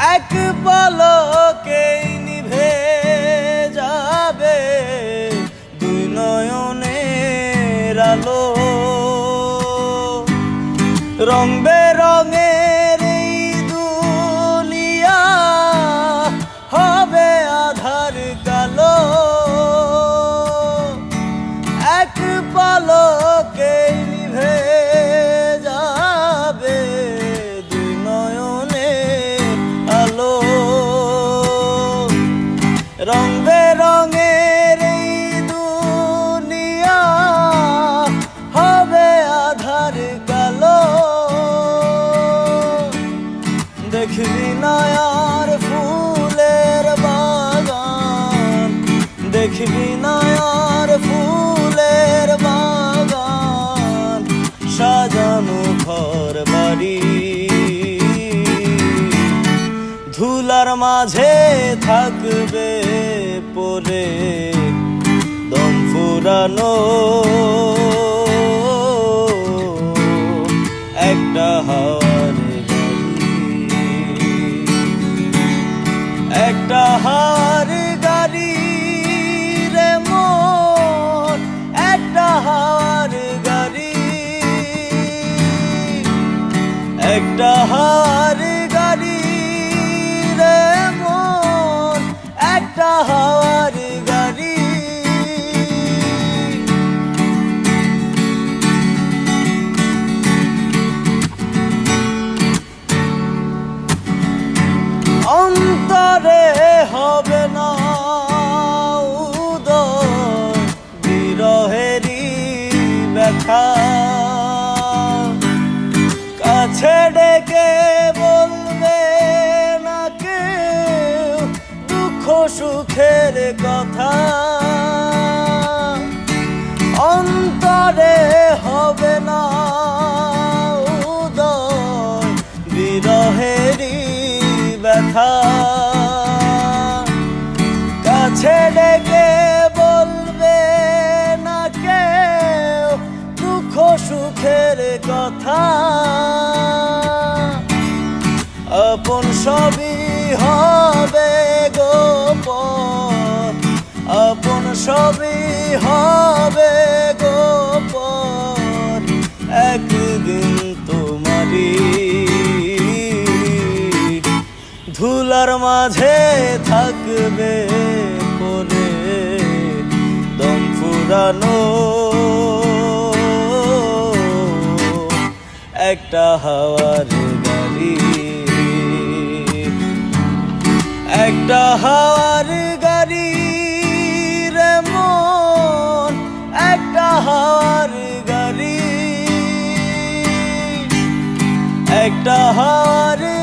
এক পলকে নিভে যাবে দুই নয়নের আলো। রং বেরঙের রং বেরঙের এই দুনিয়া হবে আধার কালো। দেখবি নয়ার ফুলের বাগান। দেখবি নয়ার ফুলের বাগান। সাজানো ঘর বাড়ি। ধুলার মাঝে থাকবে পরে দম ফুরানো। একটা হাওয়ার একটা হাওয়ার গাড়ি রে মন একটা হাওয়ার গাড়ি। একটা হাওয়ার গাড়ি রে মন একটা হাওয়ার সুখের কথা। অন্তরে হবে না উদয়, বিরহেরই ব্যথা। কাছে ডেকে বলবে না কেউ দুঃখ সুখের কথা। আপন সবই হবে সবই হবে গোপন। একদিন তোমারি ধুলার মাঝে থাকবে পরে দম ফুরানো। একটা হাওয়ার গাড়ি, একটা হাওয়ার একটা হাওয়ার